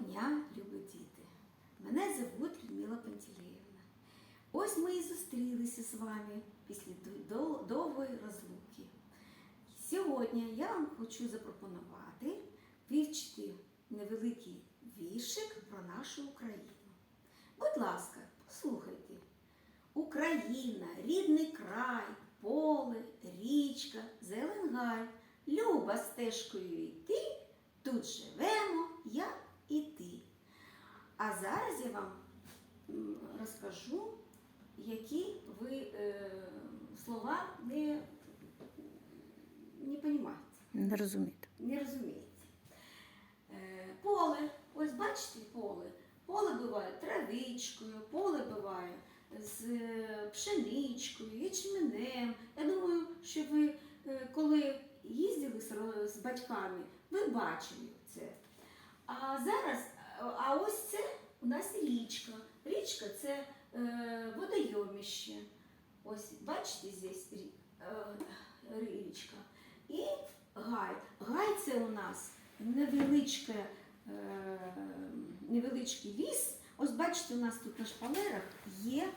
дня, любі діти! Мене звуть Людмила Пантелеївна. Ось ми і зустрілися з вами після довгої розлуки. Сьогодні я вам хочу запропонувати вивчити невеликий віршик про нашу Україну. Будь ласка, послухайте. Україна, рідний край, поле, річка, зелен гай, люба стежкою йти, тут живемо. А зараз я вам розкажу, які ви е, слова не, не розумієте, Не розумієте. не розумієте. Е, поле, ось бачите поле. Поле буває травичкою, поле буває з е, пшеничкою, ячменем. Я думаю, що ви, е, коли їздили з батьками, ви бачили це. А зараз, а ось це у нас річка. Річка це е, водойомище. Ось бачите, здесь е, річка. І гай. Гай це у нас невеличке, е, невеличкий ліс. Ось бачите, у нас тут на шпалерах є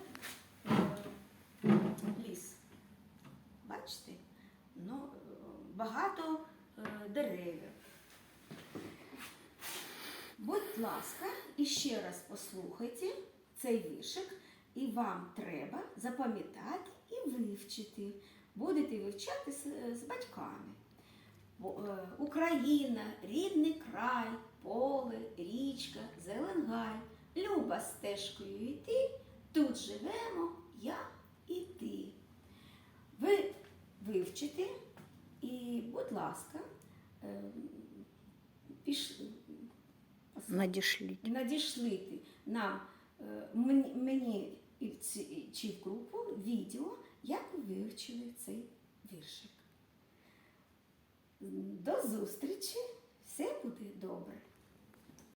е, ліс. Бачите? Ну, багато е, дерев. Будь ласка, і ще раз послухайте цей віршик, і вам треба запам'ятати і вивчити. Будете вивчати з, з батьками. Е, Україна, рідний край, поле, річка, зеленгай, люба стежкою йти, тут живемо я і ти. Ви вивчите і, будь ласка, е, пішли. Надішліть. Надішлити нам е, мені, чи в групу відео, як ви вивчили цей віршик. До зустрічі! Все буде добре!